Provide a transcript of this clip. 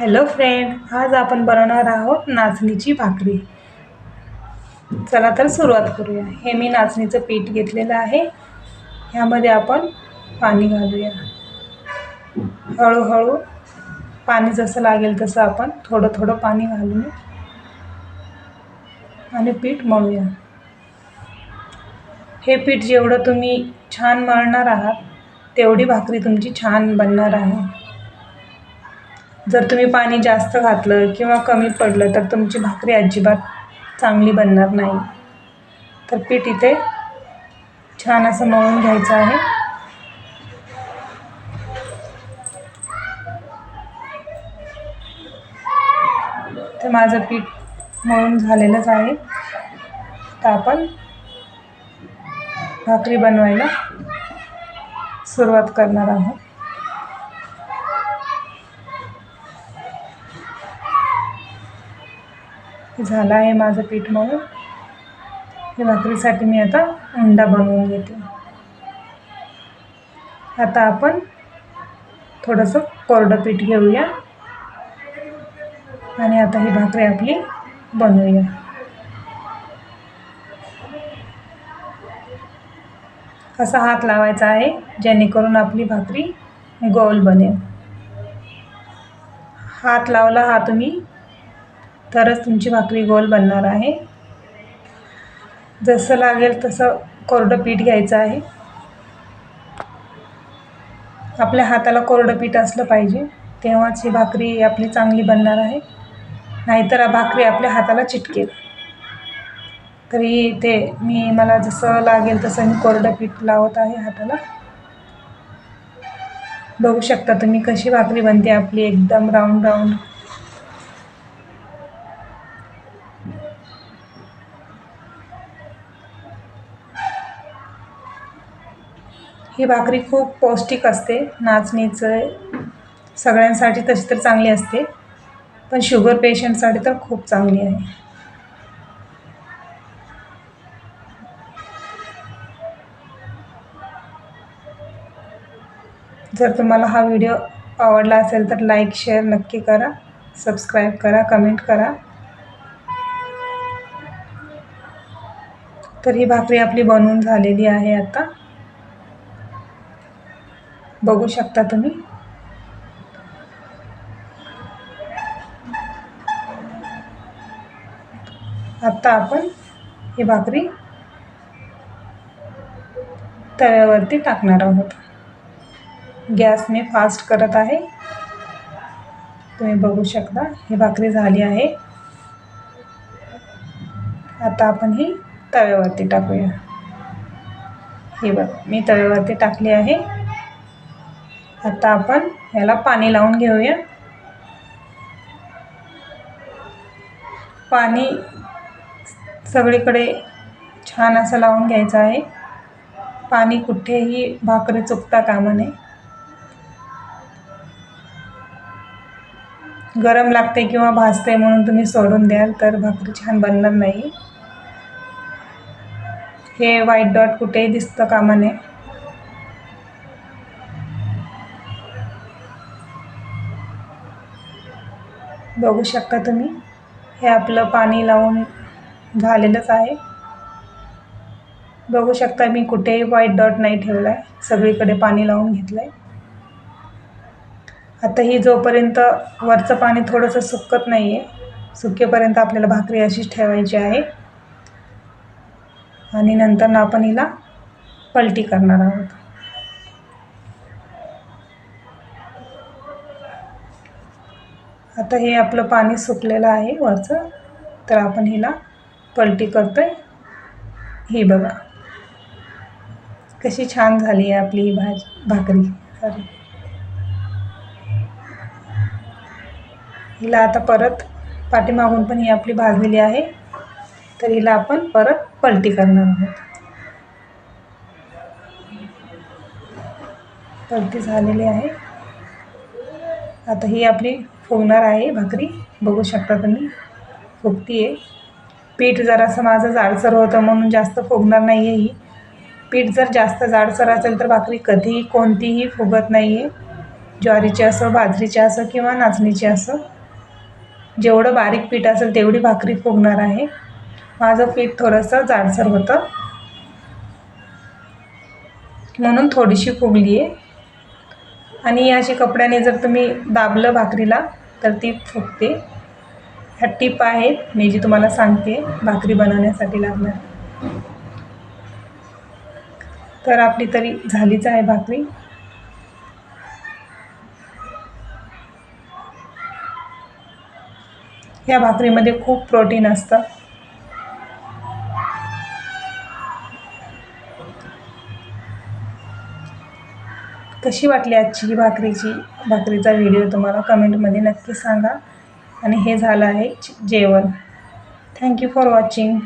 Hello friend आज आपण बनवणार आहोत नाचणीची भाकरी. चला तर सुरुवात करूया. हे मी नाचणीचं पीठ घेतलेलं आहे. ह्यामध्ये आपण पाणी घालूया. हळूहळू पाणी जसं लागेल तसं आपण थोडं थोडं पाणी घालून आणि पीठ मळूया. हे पीठ जेवढं तुम्ही छान मळणार आहात तेवढी भाकरी तुमची छान बनणार आहे. जर तुम्ही पाणी जास्त घातलं किंवा कमी पडलं तर तुमची भाकरी अजिबात चांगली बनणार नाही. तर पीठ इथे छान असं मळून घ्यायचं आहे. तर माझं पीठ मळून झालेलंच आहे. तर आपण भाकरी बनवायला सुरुवात करणार आहोत. झालं आहे माझं पीठ मळून. हे भाकरीसाठी मी आता अंडा बनवून घेते. आता आपण थोडंसं कोरडं पीठ घेऊया. आणि आता ही भाकरी आपली बनवूया. असा हात लावायचा आहे जेणेकरून आपली भाकरी गोल बनेल. हात लावला हा तुम्ही तरच तुमची भाकरी गोल बनणार आहे. जसं लागेल तसं कोरडं पीठ घ्यायचं आहे. आपल्या हाताला कोरडं पीठ असलं पाहिजे तेव्हाच ही भाकरी आपली चांगली बनणार आहे. नाहीतर भाकरी आपल्या हाताला चिटकेल. तरी ते मी मला जसं लागेल तसं मी कोरडं पीठ लावत आहे हाताला. बघू शकता तुम्ही कशी भाकरी बनते आपली एकदम राऊंड राऊंड. ही भाकरी खूप पौष्टिक असते. नाचणीचं सगळ्यांसाठी तशी तर चांगली असते. पण शुगर पेशंटसाठी तर खूप चांगली आहे. जर तुम्हाला हा व्हिडिओ आवडला असेल तर लाईक शेअर नक्की करा. सबस्क्राईब करा कमेंट करा. तर ही भाकरी आपली बनवून झालेली आहे आता. बघू शकता तुम्ही. आता आपण ही भाकरी तव्यावरती टाकणार आहोत. गॅस मी फास्ट करत आहे. तुम्ही बघू शकता ही भाकरी झाली आहे. आता आपण ही तव्यावरती टाकूया. हे बघ मी तव्यावरती टाकली आहे. आता आपण ह्याला पाणी लावून घेऊया. पाणी सगळीकडे छान असं लावून घ्यायचं आहे. पाणी कुठेही भाकरी चुकता कामा नये. गरम लागते किंवा भाजते म्हणून तुम्ही सोडून द्याल तर भाकरी छान बनणार नाही. हे व्हाईट डॉट कुठेही दिसतं कामा नये. बघू शकता तुम्ही. हे आपलं पाणी लावून झालेलंच आहे. बघू शकता मी कुठेही व्हाईट डॉट नाही ठेवला आहे सगळीकडे पाणी लावून घेतलं आहे आता ही जोपर्यंत वरचं पाणी थोडंसं सुकत नाही आहे सुकेपर्यंत आपल्याला भाकरी अशीच ठेवायची आहे. आणि नंतर आपण हिला पलटी करणार आहोत. आता हे आपलं पाणी सुकलेलं आहे वरचं. तर आपण हिला पलटी करतो आहे ही बघा. कशी छान झाली आहे आपली ही भाज भाकरी. सॉरी हिला आता परत पाठीमागून पण ही आपली भाजलेली आहे. तर हिला आपण परत पलटी करणार आहोत. पलटी झालेली आहे. आता ही आपली फुगणार आहे भाकरी. बघू शकता तुम्ही. फुगती आहे पीठ जरासं माझं जाडसर होतं म्हणून जास्त फुगणार नाही आहे ही. पीठ जर जास्त जाडसर असेल तर भाकरी कधीही कोणतीही फुगत नाही आहे ज्वारीची असो बाजरीची असो किंवा नाचणीची असो. जेवढं बारीक पीठ असेल तेवढी भाकरी फुगणार आहे. माझं पीठ थोडंसं जाडसर होतं. म्हणून थोडीशी फुगली आहे आणि अशी कपड्याने जर तुम्ही दाबलं भाकरीला तर ती फुगते. ह्या टिप आहेत मी जी तुम्हाला सांगते भाकरी बनवण्यासाठी लागणार. तर आपली तरी झालीच आहे भाकरी. या भाकरीमध्ये खूप प्रोटीन असतं. कशी वाटली आजची भाकरीची भाकरीचा व्हिडिओ तुम्हाला कमेंटमध्ये नक्की सांगा. आणि हे झालं आहे जेवण. Thank you for watching